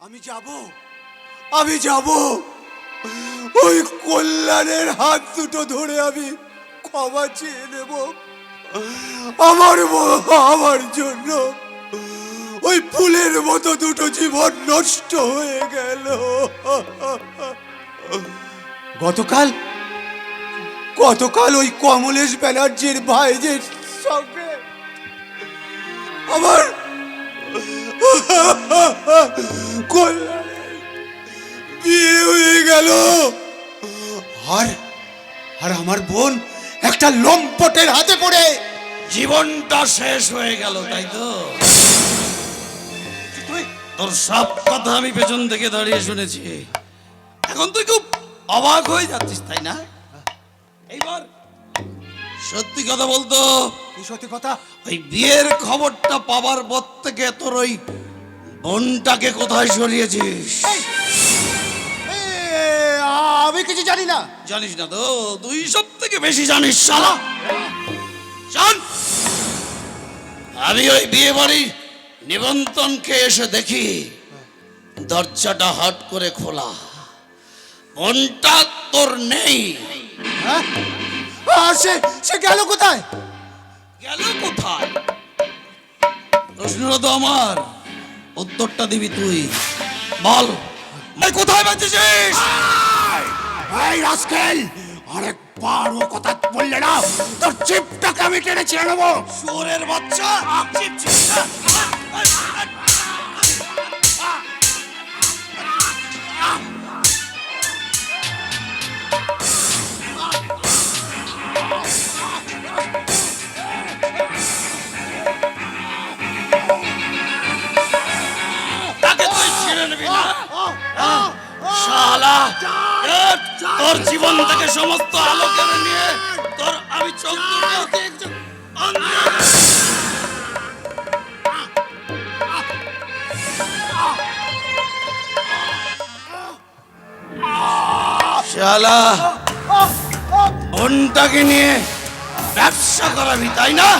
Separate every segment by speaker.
Speaker 1: আমি যাব। আমি যাব। ওই কল্যাণের হাত দুটো ধরে আমি ক্ষমা চেয়ে নেব। আমার আমার জন্য। ওই ফুলের মতো দুটো জীবন নষ্ট হয়ে গেল। গতকাল গতকাল ওই কমলেশ ব্যানার্জির ভাইদের সঙ্গে আমার কল্যাণের বিয়ে হয়ে গেল। আর আর আমার বোন একটা লম্পটের হাতে পড়ে।
Speaker 2: জীবনটা শেষ হয়ে গেল তাই তো? তোর সব কথা আমি পেছন থেকে দাঁড়িয়ে শুনেছি। এখন তুই খুব অবাক হয়ে যাচ্ছিস তাই না? এইবার সত্যি কথা বলতো
Speaker 1: সত্যি কথা?
Speaker 2: ওই বিয়ের খবরটা পাবার পর থেকে তোর ওই বোনটাকে কোথায় সরিয়েছিস?
Speaker 1: এ, আমি কিছু জানি না।
Speaker 2: জানিস না তো তুই সব থেকে বেশি জানিস শালা। আমি ওই বিয়ে বাড়ি নিমন্ত্রণ খেয়ে এসে দেখি দরজাটা হট করে খোলা। মনটা তোর নেই।
Speaker 1: হ্যাঁ? সে সে গেল কোথায়?
Speaker 2: গেল কোথায়? প্রশ্নটা তো আমার। উত্তরটা দিবি তুই। বল। কোথায় বাঁচেছিস?
Speaker 1: এই রাস্কেল আরেকবার ও কথা বললে না তোর চিপটাকে আমি টেনে ছেড়ে নেব
Speaker 2: চোরের বাচ্চা। চিপ চিপ তোর জীবন থেকে সমস্ত আলো কেড়ে নিয়ে তোর আমি চোখ শালা নিয়ে ব্যবসা করাবি, তাই নে?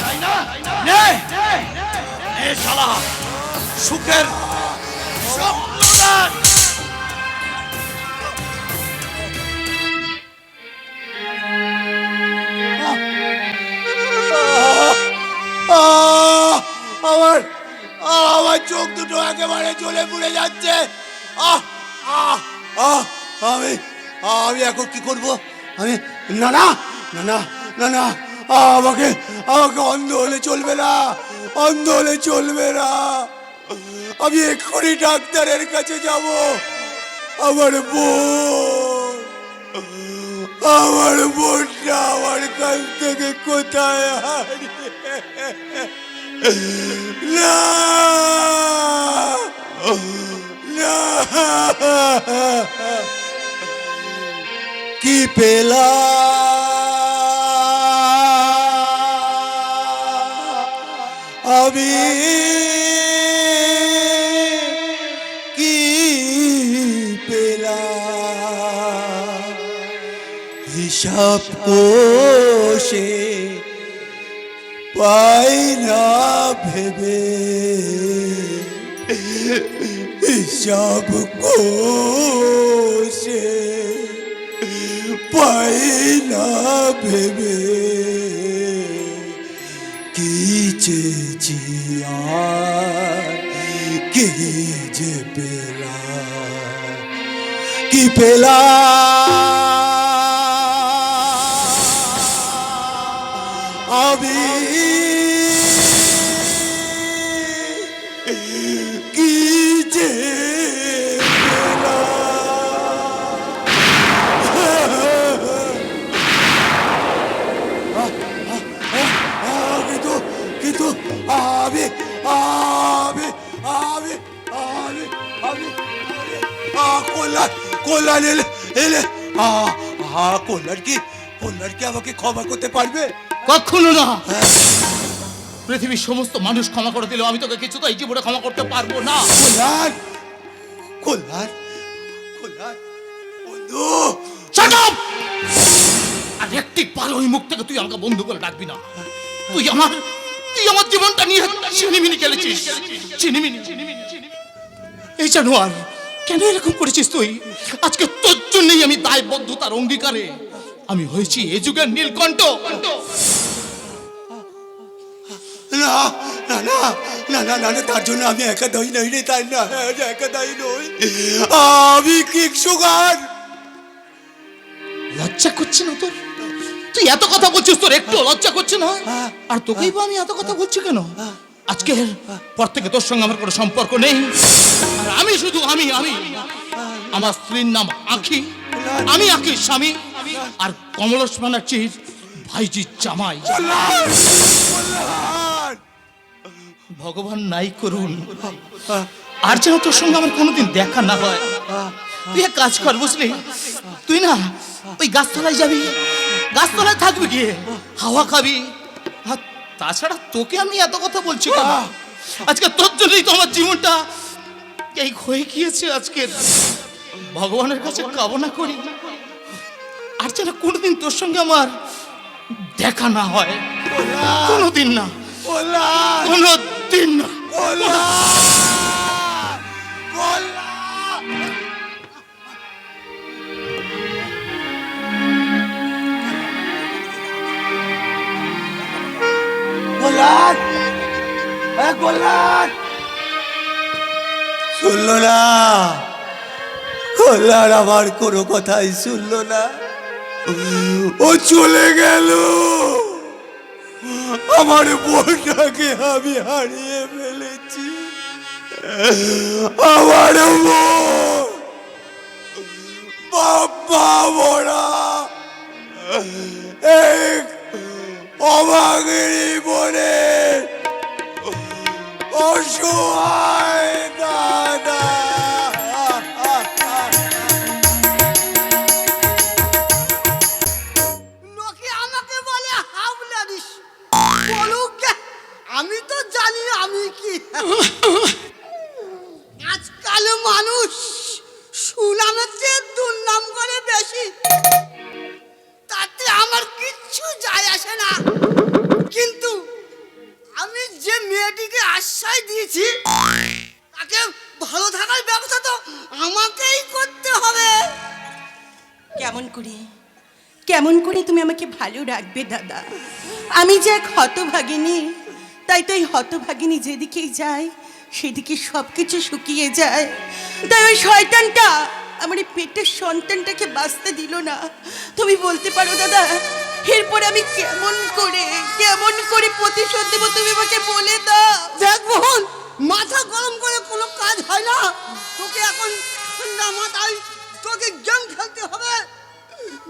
Speaker 2: শালা। সুখের স্বপ্ন
Speaker 1: আমার। আমার চোখ দুটো একেবারে জ্বলে পুড়ে যাচ্ছে। আহ আহ আহ, আমি আমি এখন কি করব? আমি, না না না না না না আমাকে আমাকে অন্ধ হলে চলবে না, অন্ধ হলে চলবে না। আমি এক্ষুনি ডাক্তারের কাছে যাব। আমার বোন, আমার বোনটা আমার কাছ থেকে কোথায় হারিয়ে না কি পেলা আমি কি পেলা হিসাব কোষে হিসাব কোষে পাই না ভেবে কি চেয়েছি আর কি যে পেলা কি পেলা কল্যাণ এলে এলে আ কল্যাণ কি? কল্যাণ কি আমাকে ক্ষমা করতে পারবে?
Speaker 3: কখনো না। পৃথিবীর সমস্ত মানুষ ক্ষমা করে দিলেও আমি তোকে কিছুতেই জীবনে ক্ষমা করতে পারব না।
Speaker 1: কল্যাণ কল্যাণ কল্যাণ বন্ধু।
Speaker 3: Up! আর একটি বার ওই মুখ থেকে তুই আমাকে বন্ধু বলে ডাকবি না। তুই আমার তুই আমার জীবনটা নিয়ে চিনিমিনি খেলেছিস। চিনিমিনি। এই জানোয়ার কেন এরকম করেছিস তুই? আজকে তোর জন্যই আমি দায়বদ্ধতার অঙ্গীকারে আমি হয়েছি এ যুগের নীলকণ্ঠ।
Speaker 1: না না না না না না না তার জন্য আমি একা দায়ী নই রে তাই না? একা দায়ী নই। আমি কিক সুগার?
Speaker 3: লজ্জা করছে না তোর? তুই এত কথা বলছিস তোর একটু লজ্জা করছে না? আর তোকেই বা আমি এত কথা বলছি কেন? আজকে পর থেকে তোর সঙ্গে আমার কোনো সম্পর্ক নেই। আর আমি শুধু, আমি আমি। আমার স্ত্রীর নাম আখি। আমি আখির স্বামী। আর কমলস ব্যানার্জির ভাইজির জামাই। ভগবান নাই করুন। আর যেন তোর সঙ্গে আমার কোনোদিন দেখা না হয়। তুই এক কাজ কর, বুঝলি? তুই না ওই গাছতলায় যাবি। গাছতলায় থাকবি গিয়ে, হাওয়া খাবি। তাছাড়া তোকে আমি এত কথা বলছি কেন? আজকে তোর জন্যই তো আমার জীবনটা এই হয়ে গিয়েছে আজকে। ভগবানের কাছে কামনা করি। আর যেন কোনোদিন তোর সঙ্গে আমার দেখা না হয়। কোনোদিন না। কোনোদিন না।
Speaker 1: গোলাপ এ গোলাপ শুনলো না। কল্যাণ আমার কোনো কথাই শুনলো না। ও চলে গেল। আমার বোনটাকে আমি হারিয়ে ফেলেছি। আমার বাবা মোরা। এক অভাগিনী বনে অসহায়।
Speaker 4: কেমন করে? কেমন করে তুমি আমাকে ভালো রাখবে, দাদা? আমি যে এক হতভাগিনী, তাই তো এই হতভাগিনী যেদিকেই যায়, সেদিকে সব কিছু শুকিয়ে যায়। তাই ওই শয়তানটা আমার এই পেটের সন্তানটাকে বাঁচতে দিল না। তুমি বলতে পারো, দাদা, এরপরে আমি কেমন করে কেমন করে প্রতিশোধ দেবো তুমি আমাকে বলে দাও।
Speaker 5: দেখ মোহন, মাথা গরম করে কোনো কাজ হয় না। তোকে এখন ঠান্ডা মাথায় তোকে গেম খেলতে হবে।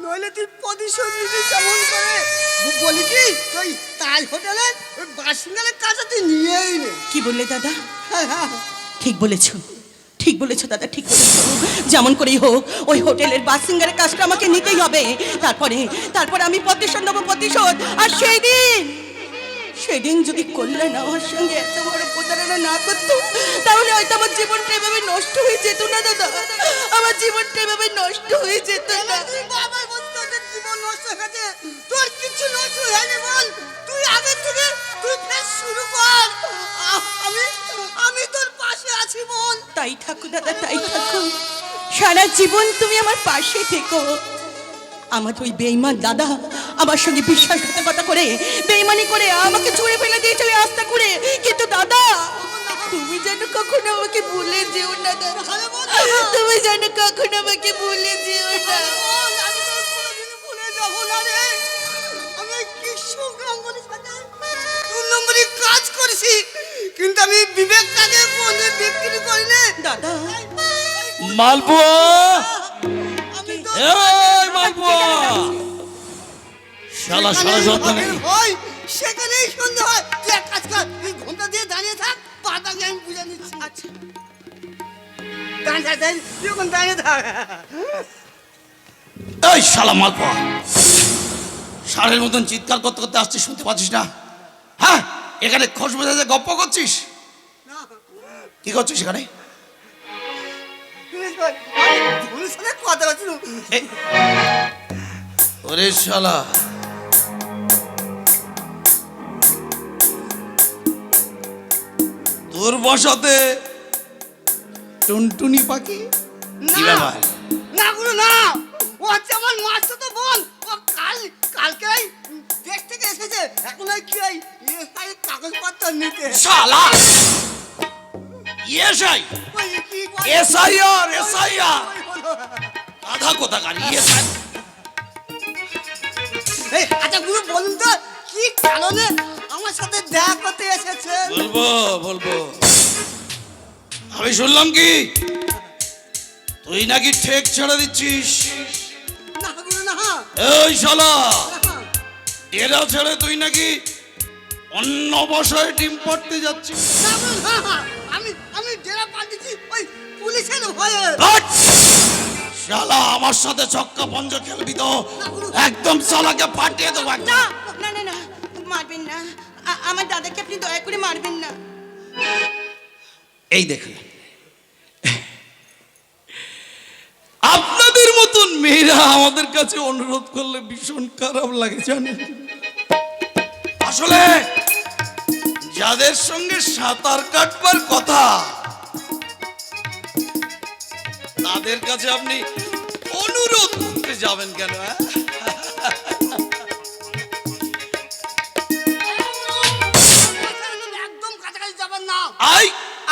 Speaker 5: নইলে তুই প্রতিশোধ নিবি কেমন করে? বলি কি তুই তাজ হোটেলে ওই বাসিঙ্গালের কাছে তুই নিয়েই নে
Speaker 4: কি বললে দাদা?
Speaker 5: হ্যাঁ, হ্যাঁ।
Speaker 4: ঠিক বলেছ ঠিক বলেছ দাদা ঠিক বলেছ। যেমন করেই হোক ওই হোটেলের বাসিঙ্গারের কাজটা আমাকে নিতেই হবে। তারপরে তারপরে আমি প্রতিশোধ নেব প্রতিশোধ আর সেই দিন সেদিন যদি কল্যাণ আমার সঙ্গে এত বড় প্রতারণা না করতো তাহলে হয়তো আমার জীবনটা এভাবে নষ্ট হয়ে যেত না দাদা। আমার জীবনটা এভাবে নষ্ট হয়ে যেত না।
Speaker 5: তুই বাবার জীবন নষ্ট হয়ে গেছে। তোর কিছু নষ্ট হয়নি বল। তুই আগে থেকে তুই ফের শুরু কর। আমি আমি তোর পাশে আছি বল।
Speaker 4: তাই থাকো দাদা তাই থাকো। সারা জীবন তুমি আমার পাশে থেকো। আমার ওই বেইমান দাদা আমার সঙ্গে বিশ্বাসঘাতকতা করে বেইমানি করে আমাকে ছুঁড়ে ফেলে দিয়ে চলে আস্থা করে কিন্তু দাদা তুমি যেন কখনো আমাকে ভুলে যেও না দাদা। তুমি যেন কখনো আমাকে ভুলে যেও না।
Speaker 5: কাজ করেছি কিন্তু আমি বিবেকটাকে বলে বিক্রি করি না।
Speaker 4: দাদা।
Speaker 2: মালপোয়া!
Speaker 5: আমি তো
Speaker 2: এই মালপোয়া! শালা শালা যন্ত্রণা
Speaker 5: যেখানে হয় সেখানেই সন্ধ্যা হয়। তুই এক কাজ কর তুই ঘণ্টা দিয়ে দাঁড়িয়ে থাক পাতাকে আমি বুঝে নিচ্ছি। আচ্ছা। দাঁড়িয়ে থাক।
Speaker 2: এই শালা মালপোয়া ষাঁড়ের মতন চিৎকার করতে করতে আসছিস শুনতে পাচ্ছিস না? হ্যাঁ এখানে খোঁজ বোঝাতে গপ্প করছিস? কি করছিস এখানে? ওরে শালা। তোর বসাতে টুনটুনি পাখি? কি ব্যাপার?
Speaker 5: না গুরু না। ও হচ্ছে আমার মাস্টার তো বোন। ও কাল কালকে এই দেশ থেকে এসেছে। এখন ওই কি ওই ESI কাগজপত্র নিতে।
Speaker 2: শালা!
Speaker 5: ওই করে?
Speaker 2: SIR SIR.
Speaker 5: ওই হলো।
Speaker 2: আধা কোথাকার ইয়েসাই
Speaker 5: এই আচ্ছা গুরু বলুন তো কি কারণে আমার সাথে দেখা করতে এসেছে
Speaker 2: বলব বলব। আমি শুনলাম কি? তুই নাকি ঠেক ছেড়ে দিচ্ছিস? এই শালা! এরা ছেড়ে তুই নাকি অন্য বসায় ডিম পড়তে যাচ্ছিস।
Speaker 5: আমি আমি ডেরা পাঠিয়েছি ওই পুলিশের ভয়ে!
Speaker 2: শালা আমার সাথে ছক্কা পঞ্জ খেলবি তো? একদম শালাকে পাঠিয়ে দেবো
Speaker 4: না না না মারবেন না। আমার দাদাকে আপনি দয়া করে মারবেন না।
Speaker 2: এই দেখে আপনাদের মতন মেয়েরা আমাদের কাছে অনুরোধ করলে ভীষণ খারাপ লাগে, জানেন আসলে যাদের সঙ্গে সাঁতার কাটবার কথা, তাদের কাছে আপনি অনুরোধ করতে যাবেন কেন হ্যাঁ?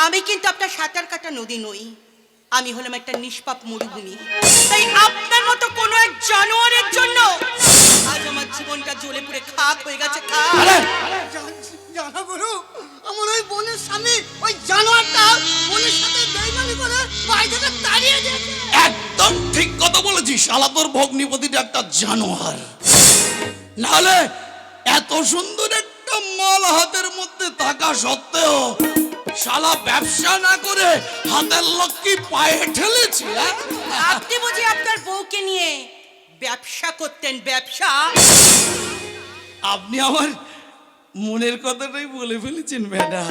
Speaker 4: আমি কিন্তু আপনার সাঁতার কাটা নদী নই। আমি হলাম একটা নিষ্পাপ মরুভূমি। তাই আপনার মতো কোনো এক জানোয়ারের জন্য আজ আমার জীবনটা জ্বলে পুড়ে খাক হয়ে গেছে খাক।
Speaker 5: জানা গুরু আমার ওই বোনের স্বামী ওই জানোয়ারটা বোনের সাথে বেইমানি করে বাড়ি থেকে তাড়িয়ে দিয়েছে।
Speaker 2: একদম ঠিক কথা বলেছিস শালা তোর ভগ্নিপতিটা একটা জানোয়ার। নাহলে এত সুন্দর একটা মাল হাতের মধ্যে থাকা সত্ত্বেও শালা ব্যবসা না করে হাতের লক্ষ্মী পায়ে ঠেলেছে হ্যাঁ?
Speaker 4: আপনি বুঝি আপনার বউকে নিয়ে ব্যবসা করতেন ব্যবসা?
Speaker 2: আপনি আমার মনের কথাটাই বলে ফেলেছেন ম্যাডাম।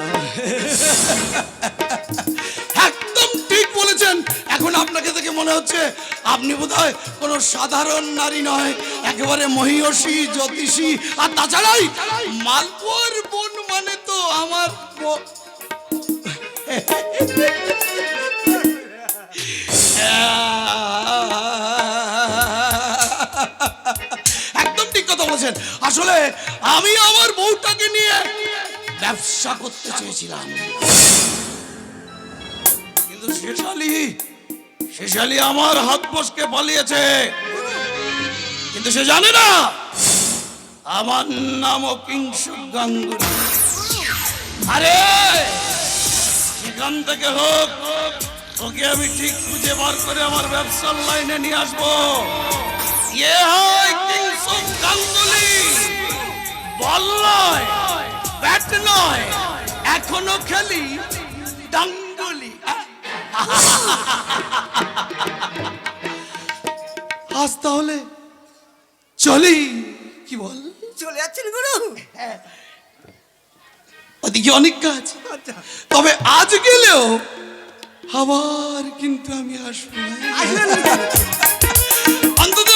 Speaker 2: একদম ঠিক বলেছেন। এখন আপনাকে দেখে মনে হচ্ছে আপনি বোধহয় কোনো সাধারণ নারী নয় একেবারে মহিষী জ্যোতিষী আর তাছাড়াই মালপোয়ার বোন মানে তো আমার একদম ঠিক কথা বলেছেন। আসলে আমি আমার বউটাকে নিয়ে ব্যবসা করতে চেয়েছিলাম। কিন্তু শেষালি শেষালি আমার হাত বসকে পালিয়েছে। কিন্তু সে জানে না, আমার নাম কিংসুক গাঙ্গুলি। আরে সেখান থেকে হোক ওকে আমি ঠিক খুঁজে বার করে আমার ব্যবসার লাইনে নিয়ে আসব। ইয়ে হয় কিংসুক গাঙ্গুলি। বল নয় ব্যাট নয় এখনও খেলি ডাঙ্গুলি আজ তাহলে চলি কি বল?
Speaker 5: চলে যাচ্ছেন গুরু।
Speaker 2: ওদিকে অনেক কাজ।
Speaker 5: আচ্ছা।
Speaker 2: তবে আজ গেলেও আবার কিন্তু আমি আসব। অন্তত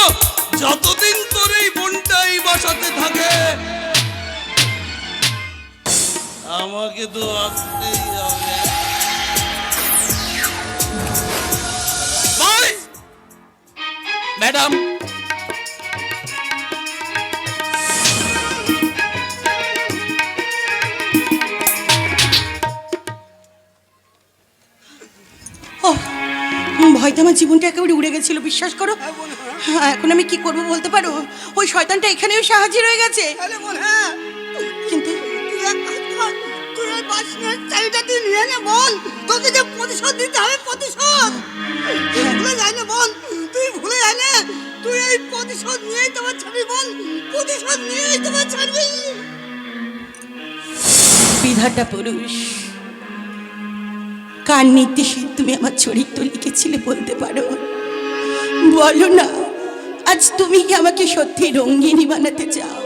Speaker 2: যতদিন তোর এই বোনটা এই বাসাতে থাকে আমাকে তো আসতেই হবে। ম্যাডাম
Speaker 4: ভয়তে আমার জীবনটা একেবারে উড়ে গেছিল বিশ্বাস করো? হ্যাঁ, এখন আমি কি করব বলতে পারো? ওই শয়তানটা এখানেও সাহায্য রয়ে গেছে।
Speaker 5: হ্যাঁ।
Speaker 4: কিন্তু
Speaker 5: চাবিটা তুই নিয়ে নে বল। তোকে যে প্রতিশোধ দিতে হবে প্রতিশোধ। তুই ভুলে না বল। তুই ভুলে না। তুই এই প্রতিশোধ নিয়েই তোমার ছাড়বি বল। প্রতিশোধ নিয়েই তোমার ছাড়বি
Speaker 4: বিধাতা পুরুষ কার নির্দেশে তুমি আমার চরিত্র লিখেছিলে বলতে পারো। বলো না, আজ তুমি কি আমাকে সত্যি রঙ্গিনী বানাতে চাও?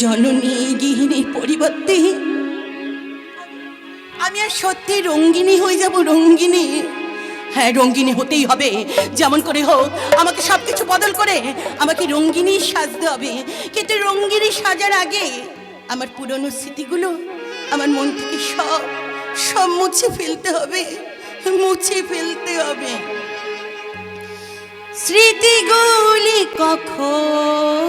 Speaker 4: জননী গৃহিণীর পরিবর্তে? আমি আর সত্যি রঙ্গিনী হয়ে যাব, রঙ্গিনী। হ্যাঁ রঙ্গিনী হতেই হবে। যেমন করে হোক, আমাকে সব কিছু বদল করে আমাকে রঙ্গিনী সাজতে হবে। কিন্তু রঙ্গিনী সাজার আগে আমার পুরনো স্মৃতিগুলো আমার মন থেকে সব সব মুছে ফেলতে হবে মুছে ফেলতে হবে। স্মৃতিগুলি কখন